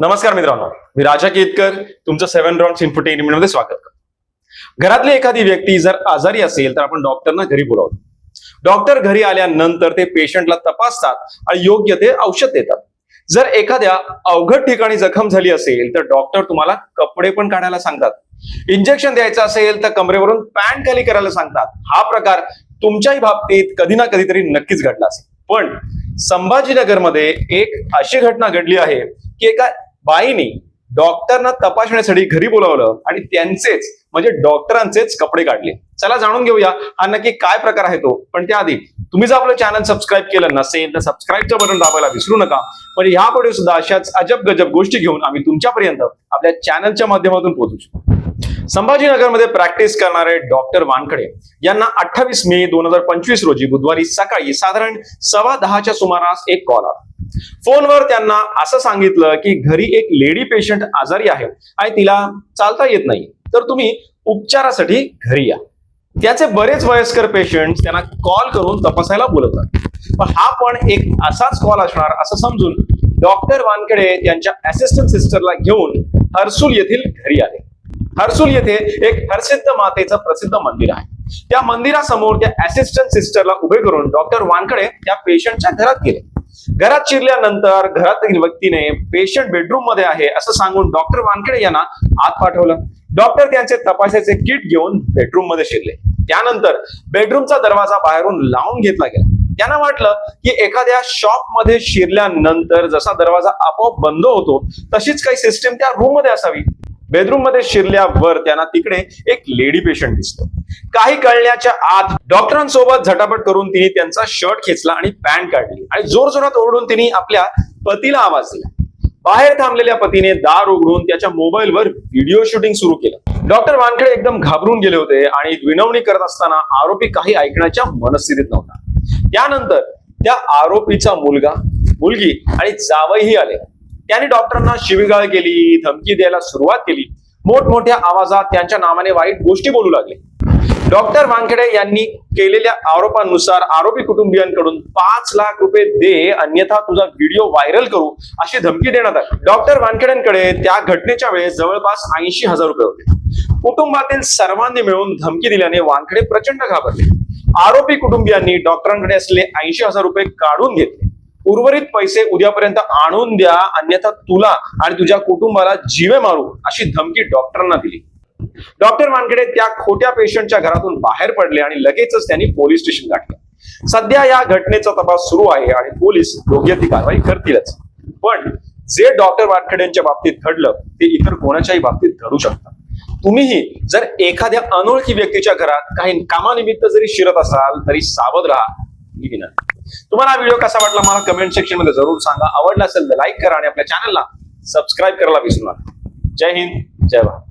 नमस्कार मित्रांनो मी राजा केतकर तुमचं सेव्हन राऊंड इन्फोटेनमेंटमध्ये स्वागत करतो. घरातली एखादी व्यक्ती जर आजारी असेल तर आपण डॉक्टरना घरी बोलावतो. डॉक्टर घरी आल्यानंतर ते पेशंटला तपासतात आणि योग्य ते औषध देतात. जर एखाद्या अवघड ठिकाणी जखम झाली असेल तर डॉक्टर तुम्हाला कपडे पण काढायला सांगतात. इंजेक्शन द्यायचं असेल तर कमरेवरून पॅन्ट खाली करायला सांगतात. हा प्रकार तुमच्याही बाबतीत कधी ना कधीतरी नक्कीच घडला असेल. पण संभाजीनगरमध्ये एक अशी घटना घडली आहे की एका बाईनी डॉक्टरना तपासण्यासाठी घरी बोलावलं आणि त्यांचेच म्हणजे डॉक्टरांचेच कपडे काढले. चला जाणून घेऊया हा नक्की काय प्रकार आहे तो. पण त्याआधी तुम्ही जर आपलं चॅनल सबस्क्राईब केलं नसेल तर सबस्क्राईबचं बटन दाबायला विसरू नका. पण ह्या पुढे सुद्धा अशाच अजब गजब गोष्टी घेऊन आम्ही तुमच्यापर्यंत आपल्या चॅनलच्या माध्यमातून पोहोचू शकतो. संभाजीनगरमध्ये प्रॅक्टिस करणारे डॉक्टर वानखडे यांना अठ्ठावीस मे दोन हजार पंचवीस रोजी बुधवारी सकाळी साधारण सव्वा दहाच्या सुमारास एक कॉल आला. फोनवर त्यांना असं सांगितलं की घरी एक लेडी पेशंट आजारी आहे आणि तिला चालता येत नाही. तर तुम्ही उपचारासाठी घरी या. त्याचे बरेच वयस्कर पेशंट त्यांना कॉल करून तपासायला बोलवतात पण हा पण एक असाच कॉल असणार असं समजून डॉक्टर वानकडे त्यांच्या असिस्टंट सिस्टरला घेऊन हर्सुल येथील घरी आले. हर्सुल येथे एक हरसिद्ध मातेचं प्रसिद्ध मंदिर आहे. त्या मंदिरासमोर त्या असिस्टंट सिस्टरला उभे करून डॉक्टर वानकडे त्या पेशंटच्या घरात गेले. घरात शिरल्यानंतर घरातील व्यक्तीने पेशंट बेडरूममध्ये आहे असं सांगून डॉक्टर वानखेडे यांना आत पाठवलं. डॉक्टर त्यांचे तपासाचे किट घेऊन बेडरूममध्ये शिरले. त्यानंतर बेडरूमचा दरवाजा बाहेरून लावून घेतला गेला. त्यांना वाटलं की एखाद्या शॉपमध्ये शिरल्यानंतर जसा दरवाजा आपोआप बंद होतो तशीच काही सिस्टीम त्या रूममध्ये असावी. बेडरूममध्ये शिरल्यावर त्यांना तिकडे एक लेडी पेशंट दिसतो. काही कळण्याच्या आत डॉक्टरांसोबत झटापट करून तिने त्यांचा शर्ट खेचला आणि पॅन्ट काढली. आणि जोर जोरात ओरडून तिने आपल्या पतीला आवाज दिला. बाहेर थांबलेल्या पतीने दार उघडून त्याच्या मोबाईलवर व्हिडिओ शूटिंग सुरू केलं. डॉक्टर वानखेडे एकदम घाबरून गेले होते आणि विनवणी करत असताना आरोपी काही ऐकण्याच्या मनस्थितीत नव्हता. त्यानंतर त्या आरोपीचा मुलगा मुलगी आणि जावईही आले. त्यांनी डॉक्टरांना शिवीगाळ केली धमकी द्यायला सुरुवात केली. मोठमोठ्या आवाजात त्यांच्या नावाने वाईट गोष्टी बोलू लागले. डॉक्टर वानखेडे यांनी केलेल्या आरोपांनुसार आरोपी कुटुंबियांकडून पाच लाख रुपये दे अन्यथा तुझा व्हिडिओ व्हायरल करू अशी धमकी देण्यात आली. डॉक्टर वानखेड्यांकडे त्या घटनेच्या वेळेस जवळपास ऐंशी हजार रुपये होते. कुटुंबातील सर्वांनी मिळून धमकी दिल्याने वानखेडे प्रचंड घाबरले. आरोपी कुटुंबियांनी डॉक्टरांकडे असलेले ऐंशी हजार रुपये काढून घेतले. उर्वरित पैसे उद्यापर्यंत आणून द्या अन्यथा तुला आणि तुझ्या कुटुंबाला जीवे मारू अशी धमकी डॉक्टरांना दिली. डॉक्टर वानखेडे त्या खोट्या पेशंटच्या घरातून बाहेर पडले आणि लगेचच त्यांनी पोलीस स्टेशन गाठलं. सध्या या घटनेचा तपास सुरू आहे आणि पोलीस योग्य ती कारवाई करतीलच. पण जे डॉक्टर वानखेडेंच्या बाबतीत घडलं ते इतर कोणाच्याही बाबतीत घडू शकतात तुम्हीही जर एखाद्या अनोळखी व्यक्तीच्या घरात काही कामानिमित्त जरी शिरत असाल तरी सावध राहा. विनंती. तुम्हाला हा व्हिडिओ कसा वाटला मला कमेंट सेक्शनमध्ये जरूर सांगा. आवडला असेल तर लाईक करा आणि आपल्या चॅनलला सबस्क्राईब करायला विसरू नका. जय हिंद जय भारत.